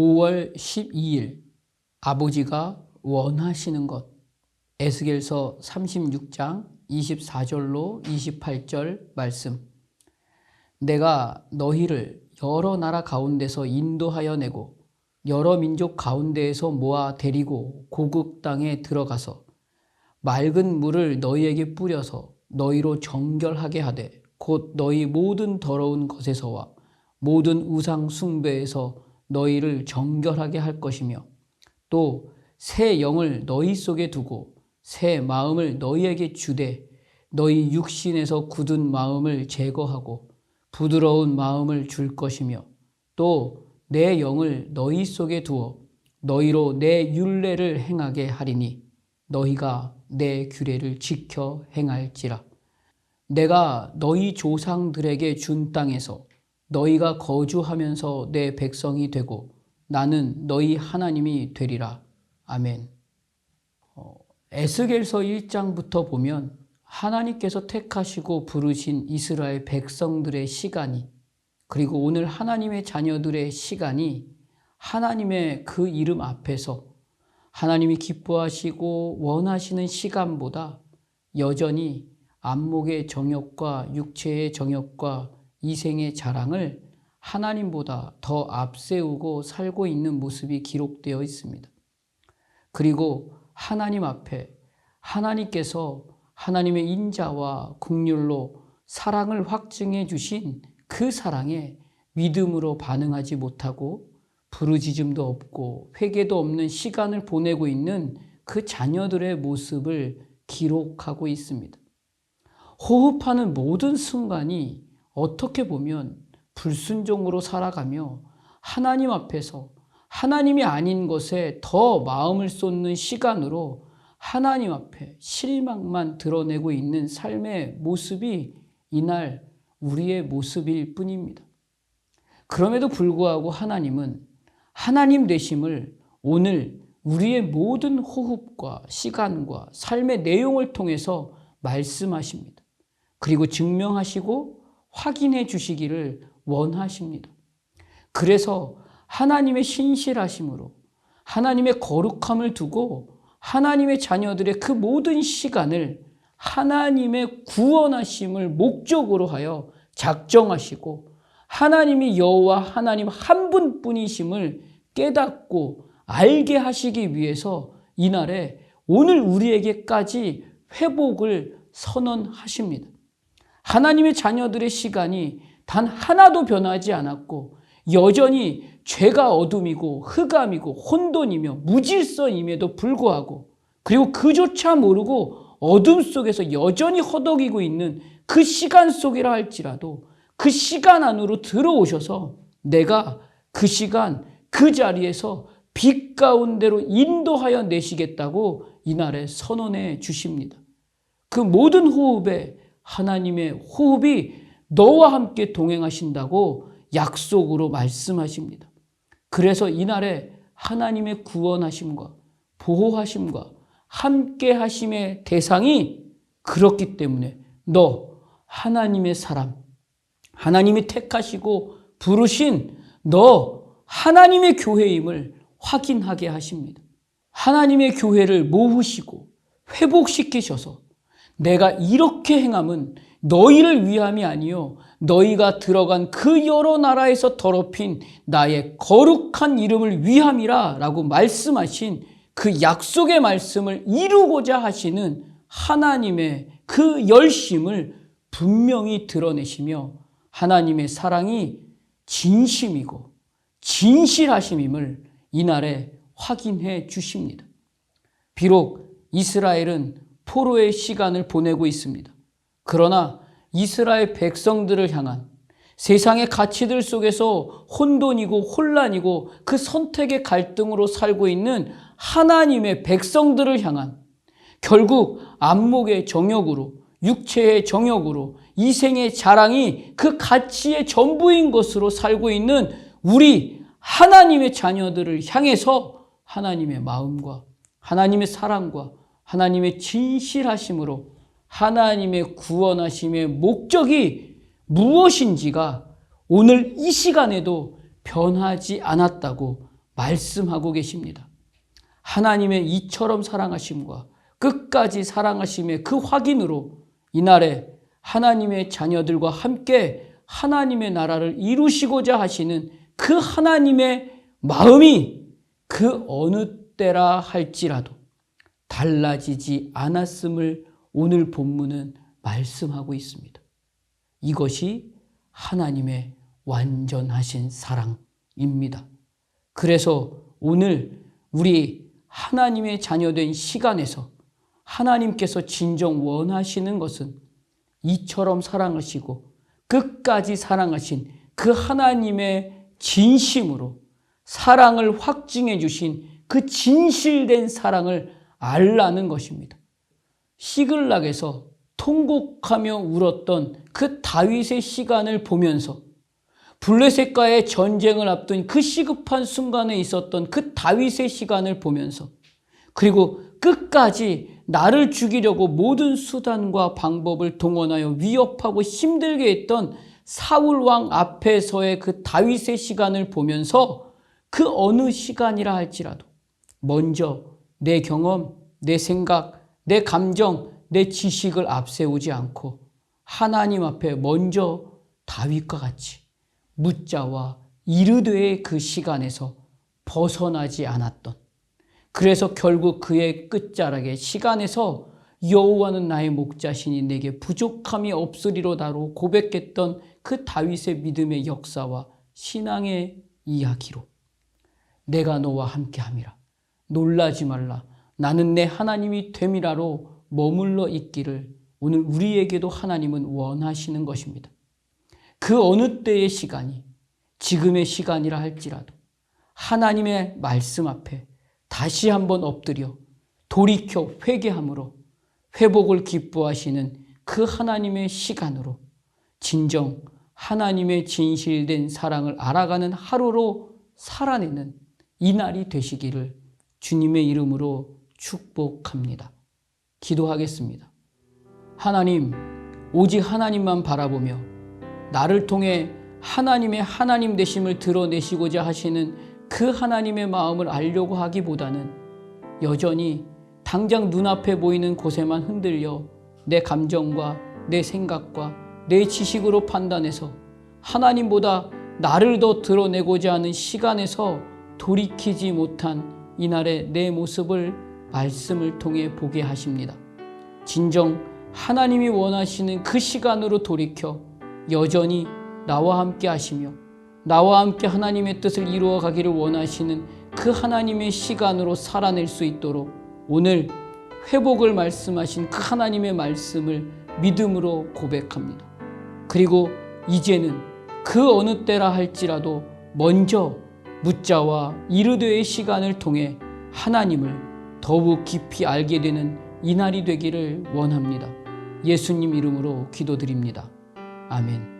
5월 12일 아버지가 원하시는 것. 에스겔서 36장 24절로 28절 말씀. 내가 너희를 여러 나라 가운데서 인도하여 내고 여러 민족 가운데에서 모아 데리고 고국 땅에 들어가서 맑은 물을 너희에게 뿌려서 너희로 정결하게 하되 곧 너희 모든 더러운 것에서와 모든 우상 숭배에서 너희를 정결하게 할 것이며 또 새 영을 너희 속에 두고 새 마음을 너희에게 주되 너희 육신에서 굳은 마음을 제거하고 부드러운 마음을 줄 것이며 또 내 영을 너희 속에 두어 너희로 내 율례를 행하게 하리니 너희가 내 규례를 지켜 행할지라. 내가 너희 조상들에게 준 땅에서 너희가 거주하면서 내 백성이 되고 나는 너희 하나님이 되리라 아멘. 어, 에스겔서 1장부터 보면 하나님께서 택하시고 부르신 이스라엘 백성들의 시간이 그리고 오늘 하나님의 자녀들의 시간이 하나님의 그 이름 앞에서 하나님이 기뻐하시고 원하시는 시간보다 여전히 안목의 정욕과 육체의 정욕과 이 생의 자랑을 하나님보다 더 앞세우고 살고 있는 모습이 기록되어 있습니다. 그리고 하나님 앞에 하나님께서 하나님의 인자와 국률로 사랑을 확증해 주신 그 사랑에 믿음으로 반응하지 못하고 부르짖음도 없고 회개도 없는 시간을 보내고 있는 그 자녀들의 모습을 기록하고 있습니다. 호흡하는 모든 순간이 어떻게 보면 불순종으로 살아가며 하나님 앞에서 하나님이 아닌 것에 더 마음을 쏟는 시간으로 하나님 앞에 실망만 드러내고 있는 삶의 모습이 이날 우리의 모습일 뿐입니다. 그럼에도 불구하고 하나님은 하나님 되심을 오늘 우리의 모든 호흡과 시간과 삶의 내용을 통해서 말씀하십니다. 그리고 증명하시고 확인해 주시기를 원하십니다. 그래서 하나님의 신실하심으로 하나님의 거룩함을 두고 하나님의 자녀들의 그 모든 시간을 하나님의 구원하심을 목적으로 하여 작정하시고 하나님이 여호와 하나님 한 분뿐이심을 깨닫고 알게 하시기 위해서 이날에 오늘 우리에게까지 회복을 선언하십니다. 하나님의 자녀들의 시간이 단 하나도 변하지 않았고 여전히 죄가 어둠이고 흑암이고 혼돈이며 무질서임에도 불구하고 그리고 그조차 모르고 어둠 속에서 여전히 허덕이고 있는 그 시간 속이라 할지라도 그 시간 안으로 들어오셔서 내가 그 시간 그 자리에서 빛 가운데로 인도하여 내시겠다고 이날에 선언해 주십니다. 그 모든 호흡에 하나님의 호흡이 너와 함께 동행하신다고 약속으로 말씀하십니다. 그래서 이날에 하나님의 구원하심과 보호하심과 함께 하심의 대상이 그렇기 때문에 너 하나님의 사람, 하나님이 택하시고 부르신 너 하나님의 교회임을 확인하게 하십니다. 하나님의 교회를 모으시고 회복시키셔서 내가 이렇게 행함은 너희를 위함이 아니요 너희가 들어간 그 여러 나라에서 더럽힌 나의 거룩한 이름을 위함이라 라고 말씀하신 그 약속의 말씀을 이루고자 하시는 하나님의 그 열심을 분명히 드러내시며 하나님의 사랑이 진심이고 진실하심임을 이날에 확인해 주십니다. 비록 이스라엘은 포로의 시간을 보내고 있습니다. 그러나 이스라엘 백성들을 향한 세상의 가치들 속에서 혼돈이고 혼란이고 그 선택의 갈등으로 살고 있는 하나님의 백성들을 향한 결국 안목의 정욕으로 육체의 정욕으로 이생의 자랑이 그 가치의 전부인 것으로 살고 있는 우리 하나님의 자녀들을 향해서 하나님의 마음과 하나님의 사랑과 하나님의 진실하심으로 하나님의 구원하심의 목적이 무엇인지가 오늘 이 시간에도 변하지 않았다고 말씀하고 계십니다. 하나님의 이처럼 사랑하심과 끝까지 사랑하심의 그 확인으로 이날에 하나님의 자녀들과 함께 하나님의 나라를 이루시고자 하시는 그 하나님의 마음이 그 어느 때라 할지라도 달라지지 않았음을 오늘 본문은 말씀하고 있습니다. 이것이 하나님의 완전하신 사랑입니다. 그래서 오늘 우리 하나님의 자녀된 시간에서 하나님께서 진정 원하시는 것은 이처럼 사랑하시고 끝까지 사랑하신 그 하나님의 진심으로 사랑을 확증해 주신 그 진실된 사랑을 알라는 것입니다. 시글락에서 통곡하며 울었던 그 다윗의 시간을 보면서 블레셋과의 전쟁을 앞둔 그 시급한 순간에 있었던 그 다윗의 시간을 보면서 그리고 끝까지 나를 죽이려고 모든 수단과 방법을 동원하여 위협하고 힘들게 했던 사울 왕 앞에서의 그 다윗의 시간을 보면서 그 어느 시간이라 할지라도 먼저 내 경험, 내 생각, 내 감정, 내 지식을 앞세우지 않고 하나님 앞에 먼저 다윗과 같이 묻자와 이르되의 그 시간에서 벗어나지 않았던. 그래서 결국 그의 끝자락의 시간에서 여호와는 나의 목자시니 내게 부족함이 없으리로다로 고백했던 그 다윗의 믿음의 역사와 신앙의 이야기로 내가 너와 함께함이라 놀라지 말라 나는 내 하나님이 됨이라로 머물러 있기를 오늘 우리에게도 하나님은 원하시는 것입니다. 그 어느 때의 시간이 지금의 시간이라 할지라도 하나님의 말씀 앞에 다시 한번 엎드려 돌이켜 회개함으로 회복을 기뻐하시는 그 하나님의 시간으로 진정 하나님의 진실된 사랑을 알아가는 하루로 살아내는 이날이 되시기를 주님의 이름으로 축복합니다. 기도하겠습니다. 하나님, 오직 하나님만 바라보며 나를 통해 하나님의 하나님 되심을 드러내시고자 하시는 그 하나님의 마음을 알려고 하기보다는 여전히 당장 눈앞에 보이는 곳에만 흔들려 내 감정과 내 생각과 내 지식으로 판단해서 하나님보다 나를 더 드러내고자 하는 시간에서 돌이키지 못한 이날의 내 모습을 말씀을 통해 보게 하십니다. 진정 하나님이 원하시는 그 시간으로 돌이켜 여전히 나와 함께 하시며 나와 함께 하나님의 뜻을 이루어 가기를 원하시는 그 하나님의 시간으로 살아낼 수 있도록 오늘 회복을 말씀하신 그 하나님의 말씀을 믿음으로 고백합니다. 그리고 이제는 그 어느 때라 할지라도 먼저 묻자와 이르되의 시간을 통해 하나님을 더욱 깊이 알게 되는 이날이 되기를 원합니다. 예수님 이름으로 기도드립니다. 아멘.